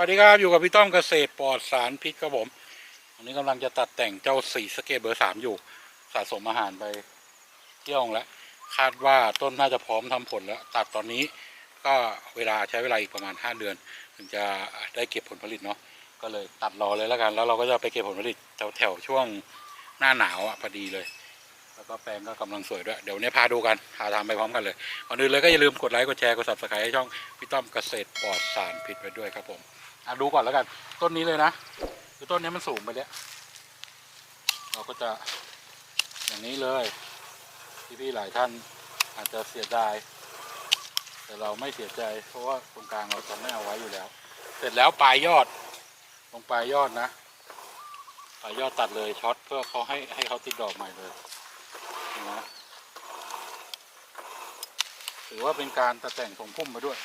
วัสดีครับ อยู่กับพี่ต้อมเกษตรปลอดสารพิษครับผมวันนี้กำลังจะตัดแต่งเจ้าสีสเกตเบอร์สามอยู่ สะสมอาหารไปเที่ยวแล้ว คาดว่าต้นน่าจะพร้อมทำผลแล้ว ตัดตอนนี้ก็เวลาใช้เวลาอีกประมาณห้าเดือน ถึงจะได้เก็บผลผลิตเนาะก็เลยตัดรอเลยแล้วกัน แล้วเราก็จะไปเก็บผลผลิตแถวแถวช่วงหน้าหนาวอะพอดีเลย แล้วก็แปลงก็กำลังสวยด้วยเดี๋ยวเนี้พาดูกันพาทำไปพร้อมกันเลยก่อนอื่นเลยก็อย่าลืมกดไลค์กดแชร์กด subscribe ช่องพี่ต้อมเกษตรปลอดสารพิษไปด้วยครับผมอะดูก่อนแล้วกัน ต้นนี้เลยนะคือต้นนี้มันสูงไปแล้วเราก็จะอย่างนี้เลยพี่ๆหลายท่านอาจจะเสียดายแต่เราไม่เสียใจ เพราะว่าตรงกลางเราจะไม่เอาไว้อยู่แล้ว เสร็จแล้วปลายยอดตรงปลายยอดนะปลายยอดตัดเลยช็อตเพื่อเขาให้ให้เขาติดดอกใหม่เลย นะถือว่าเป็นการตัดแต่งทรงพุ่มมาด้วย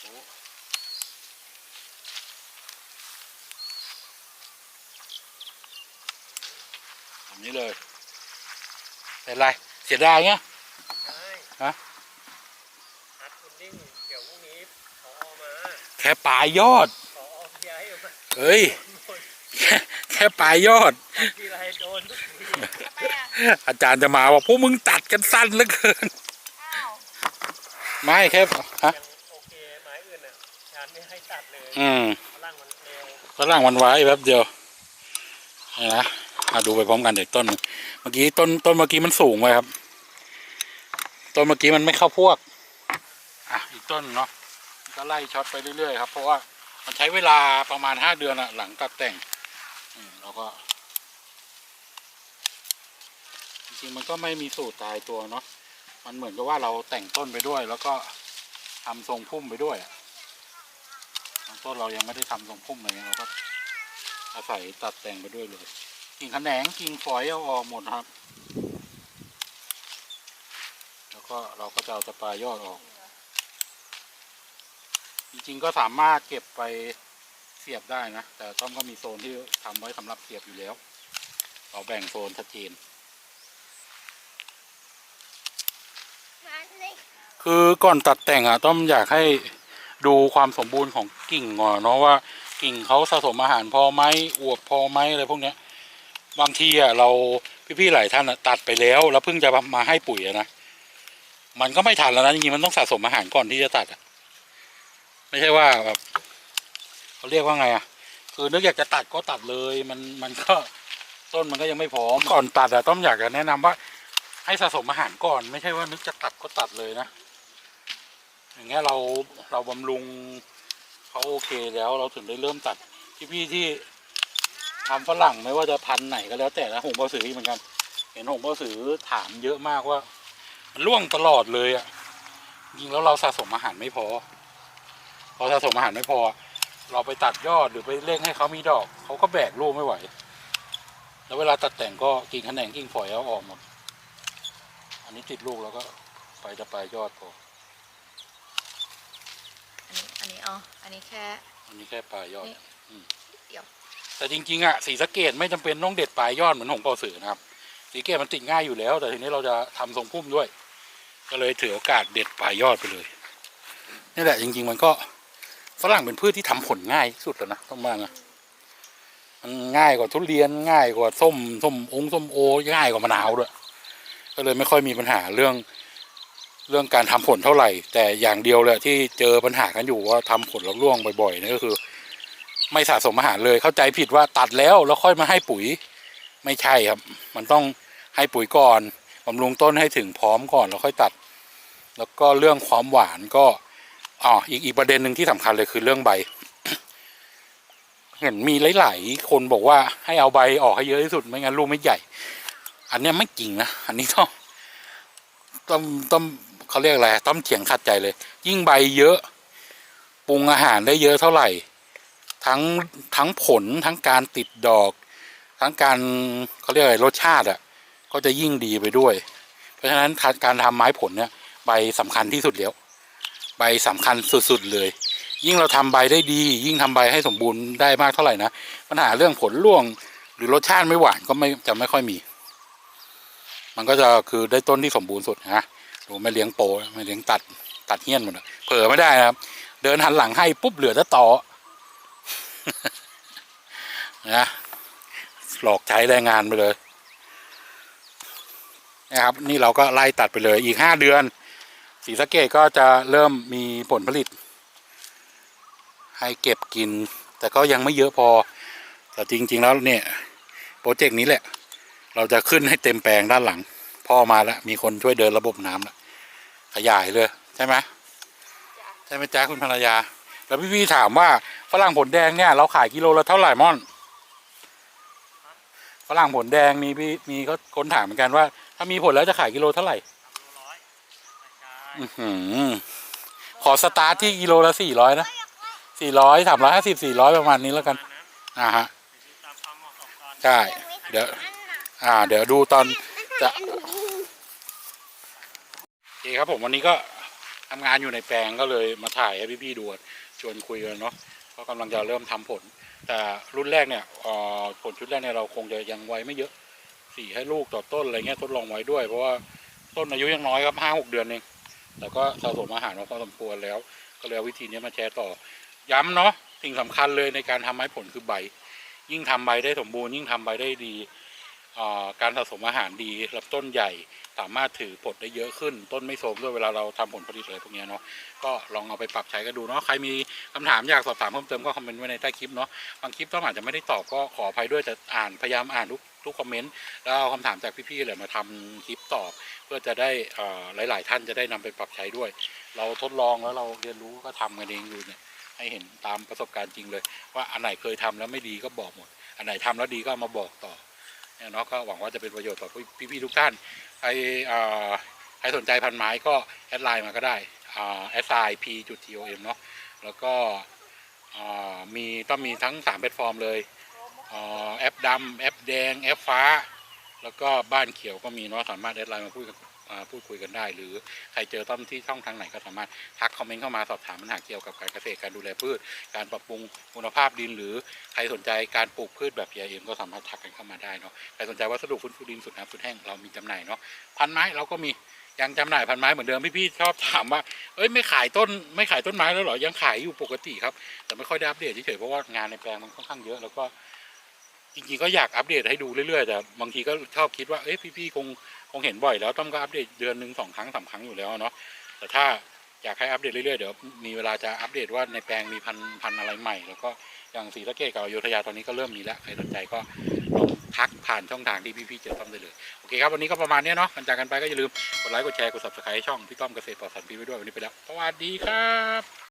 โอ้แบบนี้เลย เป็นไร เสียดายเงี้ยใช่ฮะฮัทคุณดิ้งเดี๋ยวพรุ่งนี้ขอมา แค่ปลายยอดขอย้ายออกมาเฮ้ย แค่แค่ปลายยอดทีไรโดนทุกทีทำไมอะอาจารย์จะมาว่าพวกมึงตัดกันสั้นเหลือเกินอ้าวไม่แค่ฮะยังโอเคไม้อื่นอะฉันไม่ให้ตัดเลยอืมพลังมันเร็วก็ล่างมันไว้แป๊บเดียวนี่นะมาดูไปพร้อมกันเด็กต้นหนึ่งเมื่อกี้ต้นต้นเมื่อกี้มันสูงไปครับ ต้นเมื่อกี้มันไม่เข้าพวก อะ อีกต้นเนาะ ก็ไล่ช็อตไปเรื่อยๆครับเพราะว่ามันใช้เวลาประมาณห้าเดือนอะหลังตัดแต่งอืมแล้วก็ จริงๆมันก็ไม่มีสูตรตายตัวเนาะมันเหมือนกับว่าเราแต่งต้นไปด้วย แล้วก็ทำทรงพุ่มไปด้วยอะต้นเรายังไม่ได้ทำทรงพุ่มอะไรเงี้ยเราก็อาศัยตัดแต่งไปด้วยเลยกิ่งแขนงกิ่งฝอยเอาออกหมดครับ แล้วก็เราก็จะเอาตะปลายยอดออก จริงๆก็สามารถเก็บไปเสียบได้นะ แต่ต้องก็มีโซนที่ทำไว้สำหรับเสียบอยู่แล้ว เราแบ่งโซนชัดเจนคือก่อนตัดแต่งอะต้องอยากให้ดูความสมบูรณ์ของกิ่งก่อนเนาะว่ากิ่งเขาสะสมอาหารพอไหมอวบพอไหมอะไรพวกเนี้ย บางทีอะเราพี่ๆหลายท่านอะตัดไปแล้ว แล้วเพิ่งจะมาให้ปุ๋ยอะนะมันก็ไม่ทันแล้วนะจริงๆมันต้องสะสมอาหารก่อนที่จะตัดอะ ไม่ใช่ว่าแบบเขาเรียกว่าไงอะ คือนึกอยากจะตัดก็ตัดเลยมันมันก็ต้นมันก็ยังไม่พร้อมก่อนตัดอะต้องอยากจะแนะนำว่า ให้สะสมอาหารก่อนไม่ใช่ว่านึกจะตัดก็ตัดเลยนะอย่างเงี้ยเราเราบำรุงเขาโอเคแล้วเราถึงได้เริ่มตัดที่พี่ที่ทำฝรั่งไม่ว่าจะพันไหนก็แล้ว แต่นะหงเบาสือเหมือนกัน เห็นหงเบาสือถามเยอะมากว่า มันร่วงตลอดเลยอะ่ะจริงแล้วเราสะสมอาหารไม่พอ พอสะสมอาหารไม่พอ เราไปตัดยอดหรือไปเร่งให้เขามีดอก เขาก็แบกลูกไม่ไหว แล้วเวลาตัดแต่งก็กิ่งแขนงกิ่งฝอยเอาออกหมด อันนี้ติดลูกแล้วก็ไปจะไปยอดพอ อันนี้ อันนี้เอาอันนี้แค่ อันนี้แค่ปลายยอดนี่อืมเดี๋ยว แต่จริงๆอะสีสะเกตไม่จำเป็นต้องเด็ดปลายยอดเหมือนหงเปาสือนะครับ สีสะเกตมันติดง่ายอยู่แล้ว แต่ทีนี้เราจะทำทรงพุ่มด้วย ก็เลยถือโอกาสเด็ดปลายยอดไปเลย นี่แหละจริง ๆ มันก็ ฝรั่งเป็นพืชที่ทำผลง่ายที่สุดแล้วนะต้องว่านะมันง่ายกว่าทุเรียนง่ายกว่าส้มส้มองส้มโอง่ายกว่ามะนาวด้วยก็เลยไม่ค่อยมีปัญหาเรื่อง เรื่องการทำผลเท่าไหร่ แต่อย่างเดียวเลยที่เจอปัญหากันอยู่ว่าทำผลแล้วร่วงบ่อยๆนี่ก็คือ ไม่สะสมอาหารเลยเข้าใจผิดว่าตัดแล้วแล้วค่อยมาให้ปุ๋ย ไม่ใช่ครับ มันต้องให้ปุ๋ยก่อนบำรุงต้นให้ถึงพร้อมก่อนแล้วค่อยตัด แล้วก็เรื่องความหวานก็ อ๋ออีกอีกประเด็นหนึ่งที่สำคัญเลยคือเรื่องใบ เห็นมีหลาย ๆ คนบอกว่าให้เอาใบออกให้เยอะที่สุดไม่งั้นลูกไม่ใหญ่ อันเนี้ยไม่จริงนะอันนี้ต้องต้องต้องเขาเรียกอะไรต้องเถียงขัดใจเลย ยิ่งใบเยอะปรุงอาหารได้เยอะเท่าไหร่ ทั้งทั้งผลทั้งการติดดอก ทั้งการเขาเรียกอะไรรสชาติอะ ก็จะยิ่งดีไปด้วย เพราะฉะนั้นการทำไม้ผลเนี่ยใบสำคัญที่สุดแล้ว ใบสำคัญสุดๆเลย ยิ่งเราทำใบได้ดี ยิ่งทำใบให้สมบูรณ์ได้มากเท่าไหร่นะปัญหาเรื่องผลร่วง หรือรสชาติไม่หวานก็ไม่จะไม่ค่อยมี มันก็จะคือได้ต้นที่สมบูรณ์สุดนะดูไม่เลี้ยงโปไม่เลี้ยงตัดตัดเหี้ยนหมดเผลอไม่ได้นะครับ เดินหันหลังให้ปุ๊บเหลือแต่ต่อนะหลอกใช้แรงงานไปเลยนะครับ นี่เราก็ไล่ตัดไปเลยอีกห้าเดือน สีสะเกตก็จะเริ่มมีผลผลิต ให้เก็บกิน แต่ก็ยังไม่เยอะพอ แต่จริง ๆ แล้วเนี่ยโปรเจกต์นี้แหละ เราจะขึ้นให้เต็มแปลงด้านหลัง พ่อมาแล้ว มีคนช่วยเดินระบบน้ำแล้วขยายเลยใช่ไหมใช่ไหมจ๊ะคุณภรรยา แล้วพี่ๆถามว่าฝรั่งผลแดงเนี่ยเราขายกิโลละเท่าไหร่ม่อนฝรั่งผลแดงมีพี่มีก็คนถามเหมือนกันว่า ถ้ามีผลแล้วจะขายกิโลเท่าไหร่ ขอสตาร์ทที่กิโลละสี่ร้อยนะสี่ร้อยสามร้อยห้าสิบสี่ร้อยประมาณนี้แล้วกันประมาณนั้นอ่าฮะใช่เดี๋ยว อ่า เดี๋ยวดูตอนจะโอเคครับผมวันนี้ก็ทำงานอยู่ในแปลงก็เลยมาถ่ายให้พี่ๆดูชวนคุยกันเนาะก็กำลังจะเริ่มทำผล แต่รุ่นแรกเนี่ยผลชุดแรกเนี่ยเราคงจะยังไว้ไม่เยอะสี่ให้ลูกต่อต้นอะไรเงี้ยทดลองไว้ด้วย เพราะว่าต้นอายุยังน้อยครับห้าหกเดือนเอง แต่ก็สะสมอาหารมาพอสมควรแล้ว ก็เลยเอาวิธีนี้มาแชร์ต่อ ย้ำเนาะสิ่งสำคัญเลยในการทำไม้ผลคือใบ ยิ่งทำใบได้สมบูรณ์ยิ่งทำใบได้ดีการสะสมอาหารดีลำต้นใหญ่สามารถถือผลได้เยอะขึ้น ต้นไม่โทมด้วยเวลาเราทำผลผลิตอะไรพวกนี้เนาะก็ลองเอาไปปรับใช้กันดูเนาะใครมีคำถามอยากสอบถามเพิ่มเติมก็คอมเมนต์ไว้ในใต้คลิปเนาะบางคลิปต้องอาจจะไม่ได้ตอบก็ขออภัยด้วยแต่อ่านพยายามอ่านทุก ทุกคอมเมนต์แล้วเอาคำถามจากพี่ๆเลยมาทำคลิปตอบ เพื่อจะได้อ่าหลาย ๆ ท่านจะได้นำไปปรับใช้ด้วย เราทดลองแล้วเราเรียนรู้ก็ทำกันเองอยู่เนี่ยให้เห็นตามประสบการณ์จริงเลย ว่าอันไหนเคยทำแล้วไม่ดีก็บอกหมด อันไหนทำแล้วดีก็มาบอกต่อเนาะก็หวังว่าจะเป็นประโยชน์ต่อพี่ๆทุกท่านใครอ่าใครสนใจพันไม้ก็แอดไลน์มาก็ได้อ่าแอดไลน์ p จุด tom เนาะแล้วก็อ่ามีต้องมีทั้ง 3 แพลตฟอร์มเลย แอปดำแอปแดงแอปฟ้า แล้วก็บ้านเขียวก็มีเนาะสามารถแอดไลน์มาพูดกันพูดคุยกันได้ หรือใครเจอต้นที่ช่องทางไหนก็สามารถทักคอมเมนต์เข้ามาสอบถามปัญหาเกี่ยวกับการเกษตรการดูแลพืช การปรับปรุงคุณภาพดิน หรือใครสนใจการปลูกพืชแบบ PIM ก็สามารถทักกันเข้ามาได้เนาะใครสนใจวัสดุฟื้นฟูดินสุดน้ำสุดแห้งเรามีจำหน่ายเนาะพันไม้เราก็มียังจำหน่ายพันไม้เหมือนเดิมพี่ๆชอบถามว่าเอ้ยไม่ขายต้นไม่ขายต้นไม้แล้วหรอยังขายอยู่ปกติครับ แต่ไม่ค่อยได้อัปเดตเฉยๆเพราะว่างานในแปลงมันค่อนข้างเยอะแล้วก็ จริงๆก็อยากอัปเดตให้ดูเรื่อยๆแต่บางทีก็ชอบคิดว่าเอ้ยพี่ๆคงคงเห็นบ่อยแล้วต้องก็อัปเดตเดือนหนึ่งสองครั้งสามครั้งอยู่แล้วเนาะแต่ถ้าอยากให้อัปเดตเรื่อยๆเดี๋ยวมีเวลาจะอัปเดตว่าในแปลงมีพันพันอะไรใหม่ แล้วก็อย่างศรีสะเกดกับอยุธยาตอนนี้ก็เริ่มมีแล้วใครสนใจก็ลองทักผ่านช่องทางที่พี่ๆเจอต้อมได้เลยโอเคครับวันนี้ก็ประมาณเนี้ยเนาะกันจากกันไปก็อย่าลืมกดไลค์กดแชร์กด subscribe ช่องพี่ต้อมเกษตรปลอดสารพิษไว้ด้วยวันนี้ไปแล้วสวัสดีครับ